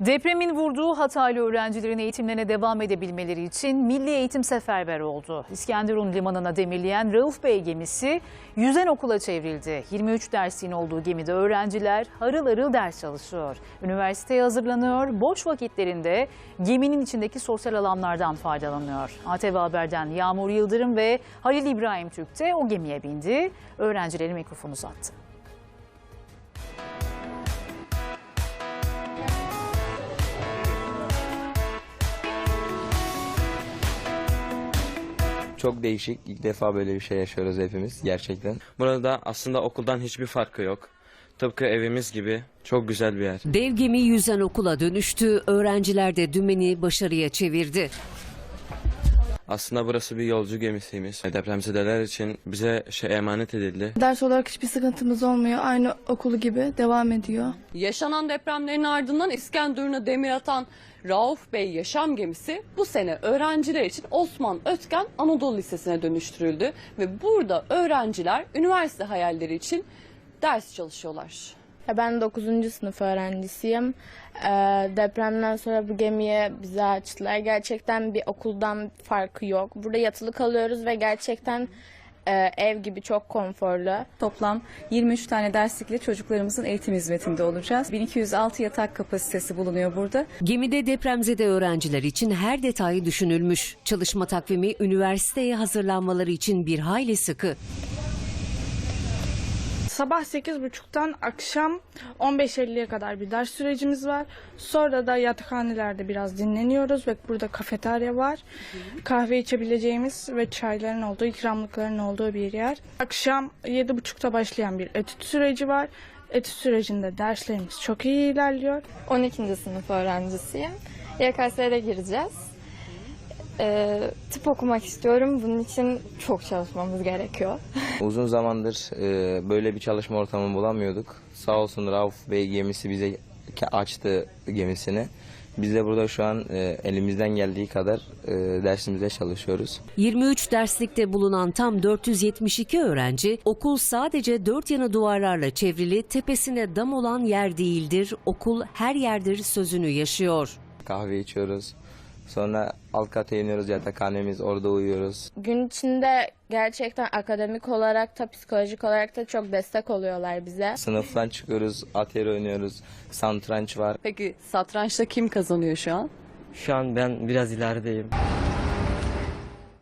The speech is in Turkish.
Depremin vurduğu Hataylı öğrencilerin eğitimlerine devam edebilmeleri için Milli Eğitim seferber oldu. İskenderun limanına demirleyen Rauf Bey gemisi yüzen okula çevrildi. 23 dersliğin olduğu gemide öğrenciler harıl harıl ders çalışıyor. Üniversiteye hazırlanıyor, boş vakitlerinde geminin içindeki sosyal alanlardan faydalanıyor. ATV Haber'den Yağmur Yıldırım ve Halil İbrahim Türk de o gemiye bindi. Öğrencilerin mikrofonu uzattı. Çok değişik. İlk defa böyle bir şey yaşıyoruz hepimiz gerçekten. Burada aslında okuldan hiçbir farkı yok. Tıpkı evimiz gibi çok güzel bir yer. Dev gemi yüzen okula dönüştü. Öğrenciler de dümeni başarıya çevirdi. Aslında burası bir yolcu gemisiymiş. Depremzedeler için bize şey emanet edildi. Ders olarak hiçbir sıkıntımız olmuyor. Aynı okulu gibi devam ediyor. Yaşanan depremlerin ardından İskenderun'a demir atan Rauf Bey yaşam gemisi bu sene öğrenciler için Osman Ötken Anadolu Lisesi'ne dönüştürüldü ve burada öğrenciler üniversite hayalleri için ders çalışıyorlar. Ya Ben 9. sınıf öğrencisiyim. Ee, depremden sonra bu gemiye bizi açtılar. Gerçekten bir okuldan farkı yok. Burada yatılı kalıyoruz ve gerçekten e, ev gibi çok konforlu. Toplam 23 tane derslikle çocuklarımızın eğitim hizmetinde olacağız. 1206 yatak kapasitesi bulunuyor burada. Gemide depremzede öğrenciler için her detayı düşünülmüş. Çalışma takvimi üniversiteye hazırlanmaları için bir hayli sıkı. Sabah 8.30'dan akşam 15.50'ye kadar bir ders sürecimiz var. Sonra da yatakhanelerde biraz dinleniyoruz ve burada kafeterya var. Kahve içebileceğimiz ve çayların olduğu, ikramlıkların olduğu bir yer. Akşam 7.30'da başlayan bir etüt süreci var. Etüt sürecinde derslerimiz çok iyi ilerliyor. 12. sınıf öğrencisiyim. YKS'ye gireceğiz. Ee, tıp okumak istiyorum. Bunun için çok çalışmamız gerekiyor. Uzun zamandır e, böyle bir çalışma ortamı bulamıyorduk. Sağ olsun Rauf Bey gemisi bize açtı gemisini. Biz de burada şu an e, elimizden geldiği kadar e, dersimize çalışıyoruz. 23 derslikte bulunan tam 472 öğrenci okul sadece dört yanı duvarlarla çevrili tepesine dam olan yer değildir. Okul her yerdir sözünü yaşıyor. Kahve içiyoruz. Sonra alt kata iniyoruz yatakhanemiz orada uyuyoruz. Gün içinde gerçekten akademik olarak da psikolojik olarak da çok destek oluyorlar bize. Sınıftan çıkıyoruz, atari oynuyoruz, santranç var. Peki satrançta kim kazanıyor şu an? Şu an ben biraz ilerideyim.